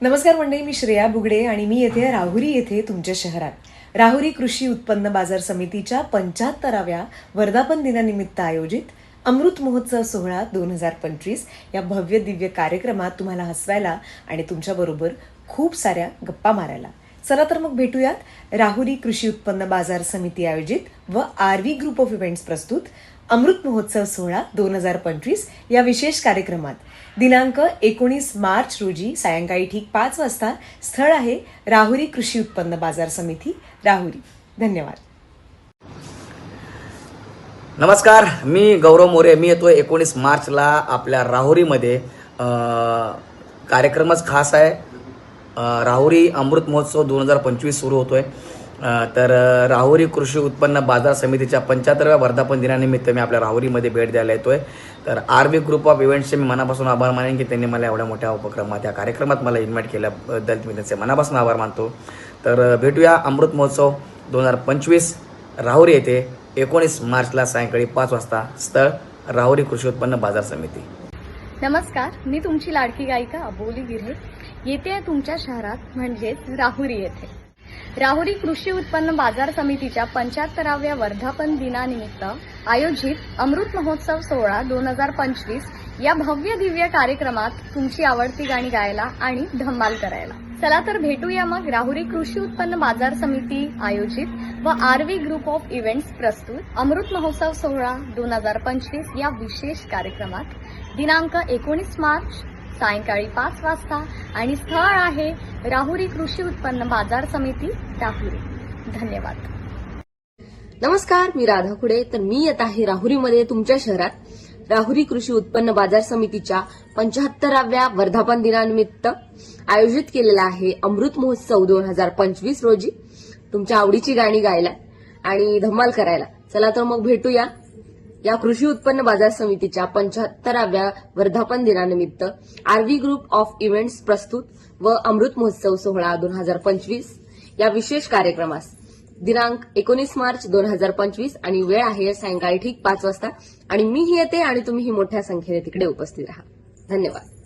नमस्कार मंडळी मी श्रेया बुगडे आणि मी येथे राहुरी येथे तुमच्या शहरात. राहुरी कृषी उत्पन्न बाजार समितीच्या पंच्याहत्तराव्या वर्धापन दिनानिमित्त आयोजित अमृत महोत्सव सोहळा दोन हजार पंचवीस या भव्य दिव्य कार्यक्रमात तुम्हाला हसवायला आणि तुमच्याबरोबर खूप साऱ्या गप्पा मारायला. चला तर मग भेटूयात राहुरी कृषी उत्पन्न बाजार समिती आयोजित व R V group of events प्रस्तुत अमृत महोत्सव सोहळा दोन हजार पंचवीस या विशेष कार्यक्रमात. दिनांक एकोणीस मार्च रोजी सायंकाळी ठीक पाच वाजता स्थळ आहे राहुरी कृषी उत्पन्न बाजार समिती राहुरी. धन्यवाद. नमस्कार मी गौरव मोरे. मी येतोय एकोणीस मार्चला आपल्या राहुरीमध्ये. कार्यक्रमच खास आहे. राहुरी अमृत महोत्सव दोन हजार पंचवीस सुरू होतोय. आहे तर राहुरी कृषी उत्पन्न बाजार समितीच्या पंच्याहत्तरव्या वर्धापन दिनानिमित्त मी आपल्या राहुरीमध्ये भेट द्यायला येतोय. तर आर ग्रुप ऑफ इव्हेंट्सचे मी मनापासून आभार मानेन की त्यांनी मला एवढ्या मोठ्या उपक्रमात या कार्यक्रमात मला इन्व्हाइट केल्याबद्दल मी त्यांचे मनापासून आभार मानतो. तर भेटूया अमृत महोत्सव दोन हजार पंचवीस राहुरी येथे एकोणीस मार्चला सायंकाळी पाच वाजता. स्थळ राहुरी कृषी उत्पन्न बाजार समिती. नमस्कार मी तुमची लाडकी गायिका अबोली गिरे येते आहे तुमच्या शहरात म्हणजेच राहुरी येथे. राहुरी कृषी उत्पन्न बाजार समितीच्या पंच्याहत्तराव्या वर्धापन दिनानिमित्त आयोजित अमृत महोत्सव सोहळा दोन हजार पंचवीस या भव्य दिव्य कार्यक्रमात तुमची आवडती गाणी गायला आणि धम्माल करायला. चला तर भेटूया मग राहुरी कृषी उत्पन्न बाजार समिती आयोजित व आरवी ग्रुप ऑफ इव्हेंट्स प्रस्तुत अमृत महोत्सव सोहळा दोन हजार पंचवीस या विशेष कार्यक्रमात. दिनांक एकोणीस मार्च सायंकाळी पाच वाजता आणि स्थळ आहे राहुरी कृषी उत्पन्न बाजार समिती राहुरी. धन्यवाद. नमस्कार मी राधा खुडे. तर मी येत आहे राहुरीमध्ये तुमच्या शहरात. राहुरी कृषी उत्पन्न बाजार समितीच्या पंच्याहत्तराव्या वर्धापन दिनानिमित्त आयोजित केलेला आहे अमृत महोत्सव दोन हजार पंचवीस रोजी. तुमच्या आवडीची गाणी गायला आणि धमाल करायला चला तर मग भेटूया. या कृषी उत्पन्न बाजार समितीच्या पंच्याहत्तराव्या वर्धापन दिनानिमित्त आरवी ग्रुप ऑफ इव्हेंट्स प्रस्तुत व अमृत महोत्सव सोहळा दोन हजार पंचवीस या विशेष कार्यक्रमास. दिनांक एकोणीस मार्च दोन हजार पंचवीस आणि वेळ आहे सायंकाळी ठीक पाच वाजता आणि मीही येते आणि तुम्हीही मोठ्या संख्येने तिकडे उपस्थित राहा. धन्यवाद.